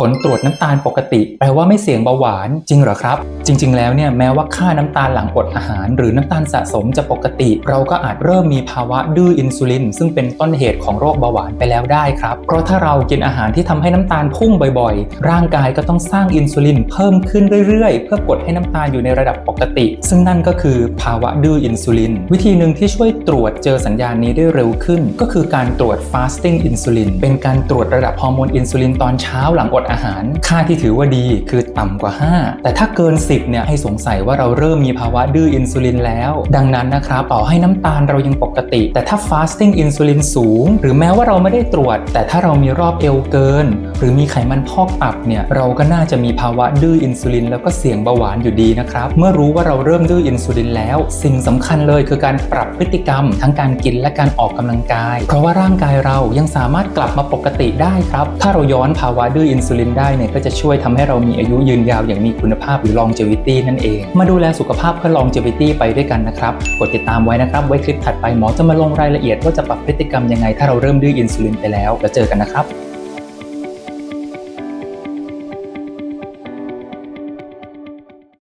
ผลตรวจน้ำตาลปกติ แปลว่าไม่เสี่ยงเบาหวานจริงเหรอครับ จริง ๆ แล้วเนี่ยแม้ว่าค่าน้ำตาลหลังอดอาหาร หรือน้ำตาลสะสมจะปกติ เราก็อาจเริ่มมีภาวะดื้ออินซูลิน ซึ่งเป็นต้นเหตุของโรคเบาหวานไปแล้วได้ครับ เพราะถ้าเรากินอาหารที่ทำให้น้ำตาลพุ่งบ่อยๆ ร่างกายก็ต้องสร้างอินซูลินเพิ่มขึ้นเรื่อยๆ เพื่อกดให้น้ำตาลอยู่ในระดับปกติ ซึ่งนั่นก็คือภาวะดื้ออินซูลิน วิธีหนึ่งที่ช่วยตรวจเจอสัญญาณนี้ได้เร็วขึ้น ก็คือการตรวจ fasting อินซูลินเป็นการตรวจระดับฮอร์โมนอินซูลินตอนเช้าหลังอดอาหาร ค่าที่ถือว่าดีคือต่ำกว่า 5 แต่ถ้าเกิน 10เนี่ยให้สงสัยว่าเราเริ่มมีภาวะดื้ออินซูลินแล้ว ดังนั้นนะครับต่อให้น้ำตาลเรายังปกติ แต่ถ้า fasting อินซูลินสูง หรือแม้ว่าเราไม่ได้ตรวจ แต่ถ้าเรามีรอบเอวเกิน หรือมีไขมันพอกตับเนี่ยเราก็น่าจะมีภาวะดื้ออินซูลินแล้วก็เสี่ยงเบาหวานอยู่ดีนะครับ เมื่อรู้ว่าเราเริ่มดื้ออินซูลินแล้ว สิ่งสำคัญเลยคือการปรับพฤติกรรม ทั้งการกินและการออกกำลังกาย เพราะว่าร่างกายเรายังสามารถกลับมาปกติได้ครับ ถ้าเราย้อนภาวะดื้ออินซูลินได้เนี่ยก็จะช่วยทำให้เรามีอายุยืนยาวอย่างมีคุณภาพหรือ longevity นั่นเอง มาดูแลสุขภาพเพื่อ longevity ไปด้วยกันนะครับ กดติดตามไว้นะครับ ไว้คลิปถัดไปหมอจะมาลงรายละเอียดว่าจะปรับพฤติกรรมยังไงถ้าเราเริ่มดื้ออินซูลินไปแล้ว แล้วเจอกันนะครับ